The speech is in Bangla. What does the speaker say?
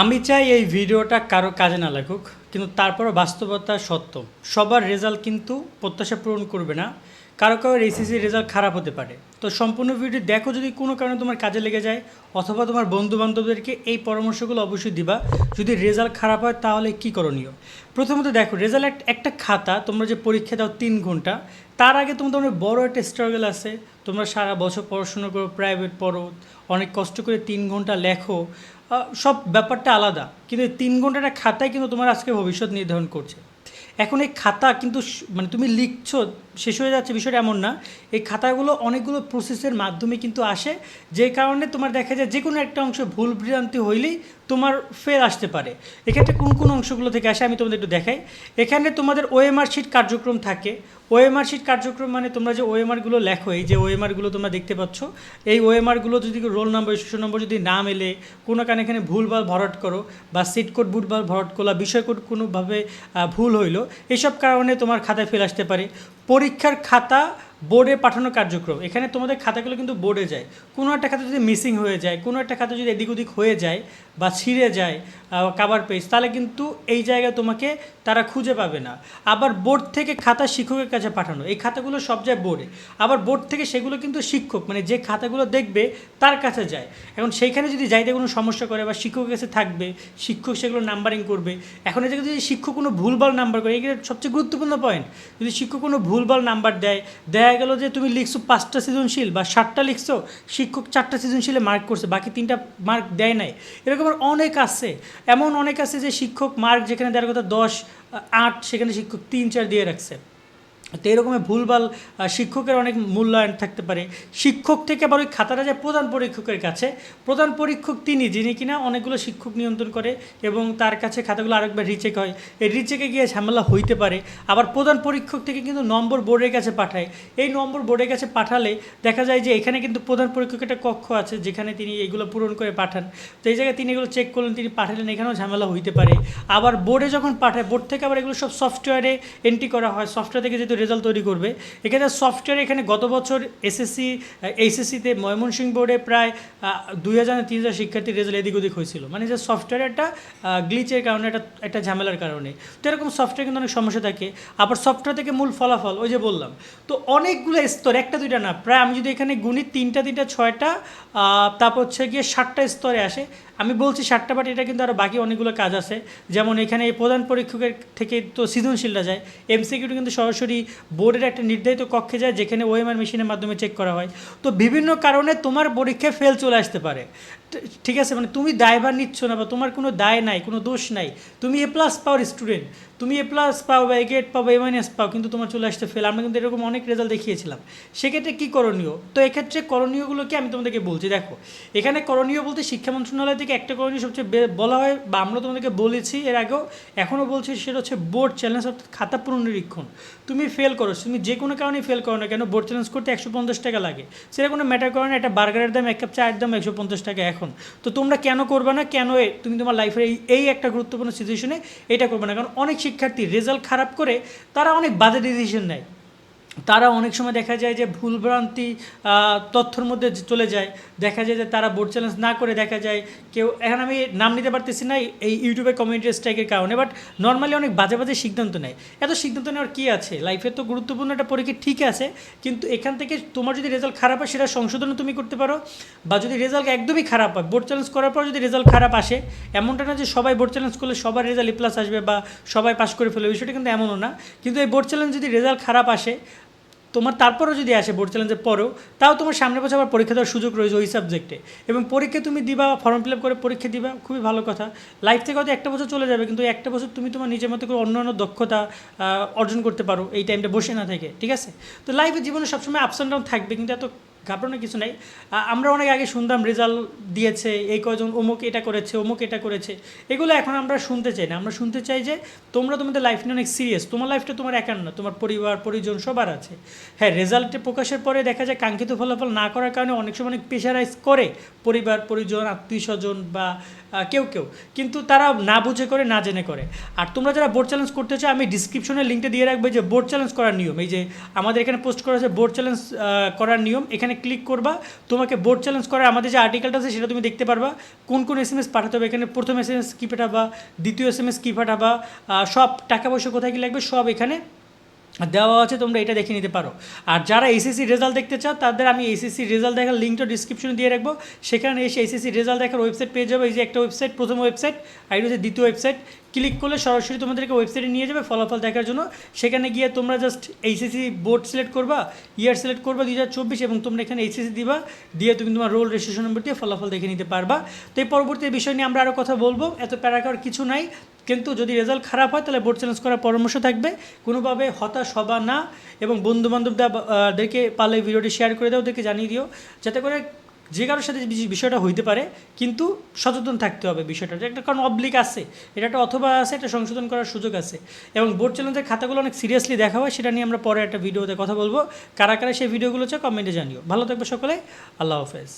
আমি চাই এই ভিডিওটা কারও কাজে না লাগুক, কিন্তু তারপরও বাস্তবতা সত্য। সবার রেজাল্ট কিন্তু প্রত্যাশা পূরণ করবে না। কারও কারও এসএসসি রেজাল্ট খারাপ হতে পারে। তো সম্পূর্ণ ভিডিও দেখো যদি কোনো কারণে তোমার কাজে লেগে যায়, অথবা তোমার বন্ধু বান্ধবদেরকে এই পরামর্শগুলো অবশ্যই দিবা। যদি রেজাল্ট খারাপ হয় তাহলে কী করণীয়? প্রথমত দেখো, রেজাল্ট একটা খাতা, তোমরা যে পরীক্ষা দাও তিন ঘণ্টা, তার আগে তোমার তোমার বড় একটা স্ট্রাগল আছে। তোমরা সারা বছর পড়াশোনা করো প্রাইভেট পড়ো, অনেক কষ্ট করে তিন ঘণ্টা লেখো সব ব্যাপারটা আলাদা। কিন্তু এই তিন ঘন্টাটা খাতায় কিন্তু তোমার আজকে ভবিষ্যৎ নির্ধারণ করছে। এখন এই খাতা কিন্তু মানে তুমি লিখছো, শেষ হয়ে যাচ্ছে, বিষয়টা এমন না। এই খাতাগুলো অনেকগুলো প্রসেসের মাধ্যমে কিন্তু আসে। যে কারণে তোমার দেখা যায় যে কোনো একটা অংশ ভুল ভ্রান্তি হইলেই তোমার ফেল আসতে পারে। এক্ষেত্রে কোন কোন অংশগুলো থেকে আসে আমি তোমাদের একটু দেখাই। এখানে তোমাদের ওএমআর শিট কার্যক্রম থাকে। ওএমআর শিট কার্যক্রম মানে তোমরা যে ওএমআরগুলো লেখো, এই যে ওএমআরগুলো তোমরা দেখতে পাচ্ছ, এই ওএমআরগুলো যদি রোল নম্বর রেজিস্ট্রেশন নম্বর যদি না মেলে, কোনো কারণে এখানে ভুলভাল ভরাট করো, বা সিট কোড, বুট ভুলভাল ভরাট করো বিষয় কোড কোনোভাবে ভুল হইল, এসব কারণে তোমার খাতায় ফেল আসতে পারে। পরীক্ষার খাতা বোর্ডে পাঠানো কার্যক্রম। এখানে তোমাদের খাতাগুলো কিন্তু বোর্ডে যায়। কোনো একটা খাতা যদি মিসিং হয়ে যায়, কোনো একটা খাতা যদি এদিক ওদিক হয়ে যায়, বা ছিঁড়ে যায়। কাভার পেজ তাহলে কিন্তু এই জায়গায় তোমাকে তারা খুঁজে পাবে না। আবার বোর্ড থেকে খাতা শিক্ষকের কাছে পাঠানো, এই খাতাগুলো সব যায় বোর্ডে আবার বোর্ড থেকে সেগুলো কিন্তু শিক্ষক মানে যে খাতাগুলো দেখবে তার কাছে যায়। এখন সেইখানে যদি যাইতে কোনো সমস্যা করে বা শিক্ষকের কাছে থাকবে, শিক্ষক সেগুলো নাম্বারিং করবে, এখন এই জায়গায় যদি শিক্ষক কোনো ভুলভাল নাম্বার করে এগুলো সবচেয়ে গুরুত্বপূর্ণ পয়েন্ট যদি শিক্ষক কোনো ভুলভাল নাম্বার দেয় দেখা গেল যে তুমি লিখছো পাঁচটা সৃজনশীল বা ষাটটা লিখছো, শিক্ষক চারটা সৃজনশীলে মার্ক করছে, বাকি তিনটা মার্ক দেয় নাই। এরকম অনেক আছে। এমন অনেক আছে যে শিক্ষক মার্ক যেখানে দেওয়ার কথা দশ আট, সেখানে শিক্ষক তিন, চার দিয়ে রাখছে। তো এরকমের ভুলভাল শিক্ষকের অনেক মূল্যায়ন থাকতে পারে। শিক্ষক থেকে আবার ওই খাতাটা যায় প্রধান পরীক্ষকের কাছে, প্রধান পরীক্ষক তিনি, যিনি কিনা অনেকগুলো শিক্ষক নিয়ন্ত্রণ করে এবং তার কাছে খাতাগুলো আরেকবার রিচেক হয়। এই রিচেকে গিয়ে ঝামেলা হইতে পারে। আবার প্রধান পরীক্ষক থেকে কিন্তু নম্বর বোর্ডের কাছে পাঠায়। এই নম্বর বোর্ডের কাছে পাঠালে দেখা যায় যে এখানে কিন্তু প্রধান পরীক্ষকের একটা কক্ষ আছে, যেখানে তিনি এগুলো পূরণ করে পাঠান। তো এই জায়গায় তিনি এগুলো চেক করলেন, তিনি পাঠালেন, এখানেও ঝামেলা হইতে পারে। আবার বোর্ডে যখন পাঠায় বোর্ড থেকে আবার এগুলো সব সফটওয়্যারে এন্ট্রি করা হয়। সফটওয়্যার থেকে যেহেতু রেজাল্ট তৈরি করবে। এখানে সফটওয়্যার এখানে গত বছর এসএসসি এইচএসসিতে ময়মনসিংহ বোর্ডে প্রায় দুই হাজার তিন হাজার শিক্ষার্থীর রেজাল্ট এদিক ওদিক হয়েছিল। মানে যে সফটওয়্যার একটা গ্লিচের কারণে, একটা একটা ঝামেলার কারণে। তো এরকম সফটওয়্যার কিন্তু অনেক সমস্যা থাকে। আবার সফটওয়্যার থেকে মূল ফলাফল, ওই যে বললাম। তো অনেকগুলো স্তর, একটা, দুইটা না, প্রায় আমি যদি এখানে গুণি তিনটা তিনটা, ছয়টা তারপর হচ্ছে গিয়ে ষাটটা স্তরে আসে। আমি বলছি ষাটটা বাট এটা কিন্তু আরও বাকি অনেকগুলো কাজ আছে। যেমন এখানে প্রধান পরীক্ষকের থেকে তো সৃজনশীলটা যায়। এমসিকিউটা কিন্তু সরাসরি বোর্ডের একটা নির্ধারিত কক্ষে যায়, যেখানে ওএমআর মেশিনের মাধ্যমে চেক করা হয়। তো বিভিন্ন কারণে তোমার পরীক্ষায় ফেল চলে আসতে পারে। ঠিক আছে মানে তুমি দায়ভার নিচ্ছ না বা তোমার কোনো দায় নাই, কোনো দোষ নাই, তুমি এ প্লাস পাওয়ার স্টুডেন্ট তুমি এ প্লাস পাও বা এ গ্রেড পাও বা এ মাইনাস পাও, কিন্তু তোমার চলে আসতে ফেল আমরা কিন্তু এরকম অনেক রেজাল্ট দেখিয়েছিলাম। সেক্ষেত্রে কী করণীয়? তো এক্ষেত্রে করণীয়গুলো কি আমি তোমাদেরকে বলছি, দেখো, এখানে করণীয় বলতে শিক্ষা মন্ত্রণালয় থেকে একটা করণীয় সবচেয়ে বলা হয় বা আমরা তোমাদেরকে বলেছি এর আগেও, এখনও বলছি, সেটা হচ্ছে বোর্ড চ্যালেঞ্জ অর্থাৎ খাতা পুনর্নিরীক্ষণ। তুমি ফেল করো, তুমি যে কোনো কারণে ফেল করো না কেন বোর্ড চ্যালেঞ্জ করতে একশো পঞ্চাশ টাকা লাগে। সেটা কোনো ম্যাটার করে না, একটা বার্গারের দাম, এক কাপ চায়ের দাম একশো পঞ্চাশ টাকা। এখন। তো তোমরা কেন করবে না? কেন তুমি তোমার লাইফের এই এই একটা গুরুত্বপূর্ণ সিচুয়েশনে এটা করবে না? কারণ অনেক শিক্ষার্থী রেজাল্ট খারাপ করে তারা অনেক বাজে ডিসিশন নেয়। তারা অনেক সময় দেখা যায় যে ভুলভ্রান্তি তথ্যর মধ্যে চলে যায়। দেখা যায় যে তারা বোর্ড চ্যালেঞ্জ না করে দেখা যায় কেউ, এখন আমি নাম নিতে পারতেছি না এই ইউটিউবে কমিউনিটি স্ট্রাইকের কারণে বাট নর্মালি অনেক বাজে বাজে সিদ্ধান্ত নেয়। এত সিদ্ধান্ত নেওয়ার কী আছে? লাইফে তো গুরুত্বপূর্ণ একটা পরীক্ষা ঠিক আছে, কিন্তু এখান থেকে তোমার যদি রেজাল্ট খারাপ হয়, সেটা সংশোধনও তুমি করতে পারো। বা যদি রেজাল্ট একদমই খারাপ হয় বোর্ড চ্যালেঞ্জ করার পর যদি রেজাল্ট খারাপ আসে, এমনটা না যে সবাই বোর্ড চ্যালেঞ্জ করলে সবার রেজাল্ট প্লাস আসবে বা সবাই পাস করে ফেলবে, বিষয়টা কিন্তু এমনও না। কিন্তু এই বোর্ড চ্যালেঞ্জ যদি রেজাল্ট খারাপ আসে তোমার তারপরেও যদি আসে বোর্ড চ্যালেঞ্জের পরেও, তাও তোমার সামনে বছর আবার পরীক্ষা দেওয়ার সুযোগ রয়েছে ওই সাবজেক্টে এবং পরীক্ষা তুমি দিবা ফর্ম ফিল আপ করে পরীক্ষা দিবা, খুবই ভালো কথা। লাইফ থেকে হয়তো একটা বছর চলে যাবে, কিন্তু একটা বছর তুমি তোমার নিজের মতো করে অন্য অন্য দক্ষতা অর্জন করতে পারো এই টাইমটা বসে না থেকে, ঠিক আছে? তো লাইফে জীবনে সবসময় আপস অ্যান্ড ডাউন থাকবে, কিন্তু এত ঘাবড়ানোর কিছু নাই। আমরা অনেক আগে শুনতাম রেজাল্ট দিয়েছে, এই কজন অমুক এটা করেছে, অমুক এটা করেছে। এগুলো এখন আমরা শুনতে চাই না। আমরা শুনতে চাই যে তোমরা তোমাদের লাইফ নিয়ে অনেক সিরিয়াস তোমার লাইফটা তোমার একার না, তোমার পরিবার, পরিজন সবার আছে। হ্যাঁ রেজাল্টে প্রকাশের পরে দেখা যায় কাঙ্ক্ষিত ফলাফল না করার কারণে অনেক সময় অনেক প্রেশারাইজ করে পরিবার, পরিজন আত্মীয় স্বজন বা কেউ কেউ। কিন্তু তারা না বুঝে করে, না জেনে করে। আর তোমরা যারা বোর্ড চ্যালেঞ্জ করতে চাও, আমি ডিসক্রিপশনে লিঙ্কটা দিয়ে রাখবে যে বোর্ড চ্যালেঞ্জ করার নিয়ম। এই যে আমাদের এখানে পোস্ট করা আছে বোর্ড চ্যালেঞ্জ করার নিয়ম। এখানে ক্লিক করবা। তোমাকে বোর্ড চ্যালেঞ্জ করার আমাদের যে আর্টিকেলটা আছে, সেটা তুমি দেখতে পারবা। কোন কোন এস এম এস পাঠাতে হবে এখানে? প্রথম এস এম এস কী পাঠাবা? দ্বিতীয় এস এম এস কী পাঠাবা? সব টাকা পয়সা কোথায় কী লাগবে? সব এখানে দেওয়া আছে, তোমরা এটা দেখে নিতে পারো। আর যারা এসএসসি রেজাল্ট দেখতে চাও, তাদের আমি এসএসসি রেজাল্ট দেখার লিঙ্কটা ডিসক্রিপশনে দিয়ে রাখব। সেখানে এসে এসএসসি রেজাল্ট দেখার ওয়েবসাইট পেয়ে যাব। এই যে একটা ওয়েবসাইট প্রথম ওয়েবসাইট আর এটা হচ্ছে দ্বিতীয় ওয়েবসাইট ক্লিক করলে সরাসরি তোমাদেরকে ওয়েবসাইটে নিয়ে যাবে ফলাফল দেখার জন্য। সেখানে গিয়ে তোমরা জাস্ট এইচএসসি বোর্ড সিলেক্ট করবা ইয়ার সিলেক্ট করবা দুই হাজার চব্বিশ এবং তোমরা এখানে এইচএসসি দিবা, দিয়ে তুমি তোমার রোল রেজিস্ট্রেশন নম্বর দিয়ে ফলাফল দেখে নিতে পারবা। তো এই পরবর্তী বিষয় নিয়ে আমরা আরও কথা বলব। এত প্যারা করার কিছু নাই, কিন্তু যদি রেজাল্ট খারাপ হয় তাহলে বোর্ড চ্যালেঞ্জ করার পরামর্শ থাকবে। কোনোভাবে হতাশ হবা না এবং বন্ধু বান্ধবদেরকে পারলে ভিডিওটি শেয়ার করে দাও, ওদেরকে জানিয়ে দিও। যাতে করে যে কারোর সাথে বিষয়টা হইতে পারে, কিন্তু সচেতন থাকতে হবে বিষয়টা। একটা কারণ অবলিক আছে, এটা একটা অথবা আছে, এটা সংশোধন করার সুযোগ আছে। এবং বোর্ড চ্যালেঞ্জের খাতাগুলো অনেক সিরিয়াসলি দেখা হয়, সেটা নিয়ে আমরা পরে একটা ভিডিওতে কথা বলব। কারা কারা সেই ভিডিওগুলো চাও কমেন্টে জানিও। ভালো থাকবে সকলে, আল্লাহ হাফেজ।